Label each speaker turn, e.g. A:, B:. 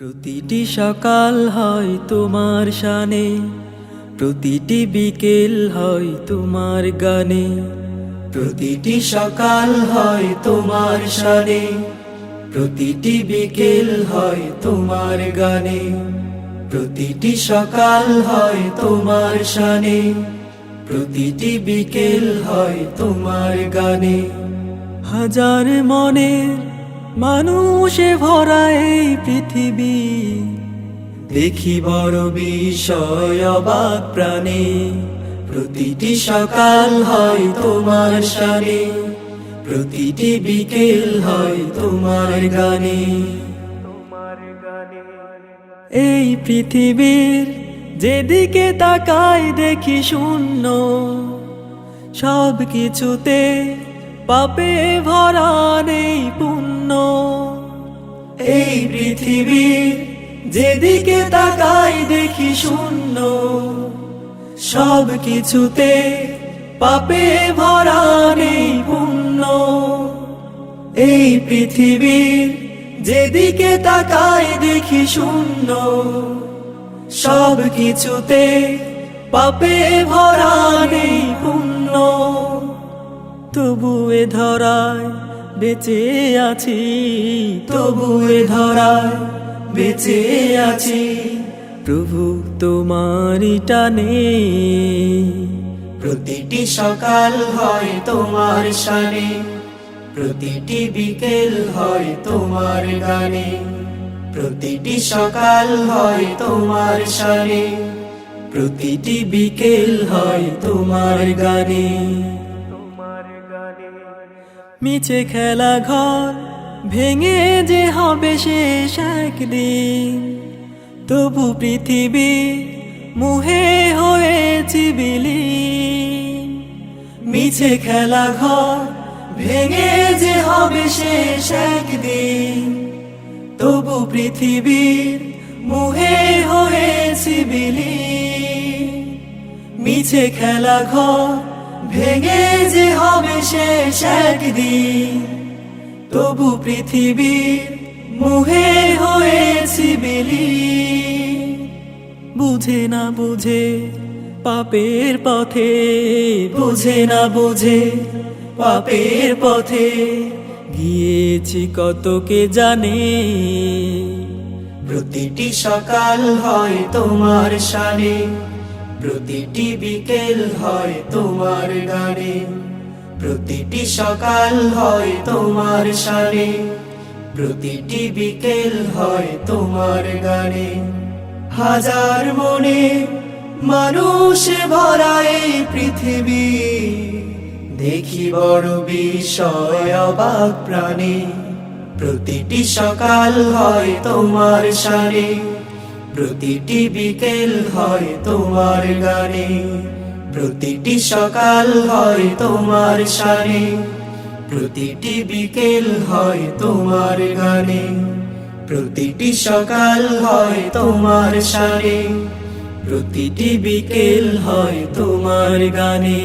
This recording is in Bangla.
A: প্রতিটি সকাল হয় তোমার শানে, প্রতিটি বিকেল হয় তোমার গানে, প্রতিটি সকাল হয় তোমার শানে, প্রতিটি বিকেল হয় তোমার গানে, প্রতিটি সকাল হয় তোমার শানে, প্রতিটি বিকেল হয় তোমার গানে। হাজার মনের মানুষে ভরা এই পৃথিবী। দেখি বড় বিষয় অবাক প্রাণে। প্রতিটি সকাল হয় তোমার সানে প্রতিটি বিকেল হয় তোমার গানে। এই পৃথিবীর যেদিকে তাকাই দেখি শূন্য। সব কিছুতে পাপে ভরা নেই পুণ্য। এই পৃথিবীর যেদিকে তাকাই দেখি শূন্য। সব কিছুতে পাপে ভরা নেই পুণ্য। এই পৃথিবীর যেদিকে তাকাই দেখি শূন্য। সব কিছুতে পাপে ভরা নেই পুণ্য। তবু এ ধরায় বেঁচে আছি, তবু এ ধরায় বেঁচে আছি। প্রভু তোমারই টানে, প্রতিটি সকাল হয় তোমার শানে, প্রতিটি বিকেল হয় তোমার গানে, প্রতিটি সকাল হয় তোমার শানে, প্রতিটি বিকেল হয় তোমার গানে। মিছে খেলা ঘর, ভেঙে যে হবে শেষ একদিন। তবু পৃথিবী মুহে হয়েছি বিলি মিছে খেলা ঘর, ভেঙে যে হবে শেষ একদিন। তবু পৃথিবীর মুহে হয়েছি বিলি মিছে খেলা ঘর ভেঙে যে হবে শেষ একদিন, তবু পৃথিবীর মুহে হয়েছি বিলি বুঝে না বুঝে পাপের পথে, বুঝে না বুঝে পাপের পথে, গিয়েছি কত কে জানে। প্রতিটি সকাল হয় তোমার শানে প্রতিটি বিকেল হয় তোমার গানে, প্রতিটি সকাল হয় তোমার শানে প্রতিটি বিকেল হয় তোমার গানে। হাজার মনে মানুষ ভরা এই পৃথিবী, দেখি বড় বিষয় অবাক প্রাণী, প্রতিটি সকাল হয় তোমার শানে প্রতিটি বিকেল হয় তোমার গানে, প্রতিটি সকাল হয় তোমার শানে প্রতিটি বিকেল হয় তোমার গানে, প্রতিটি সকাল হয় তোমার শানে প্রতিটি বিকেল হয় তোমার গানে।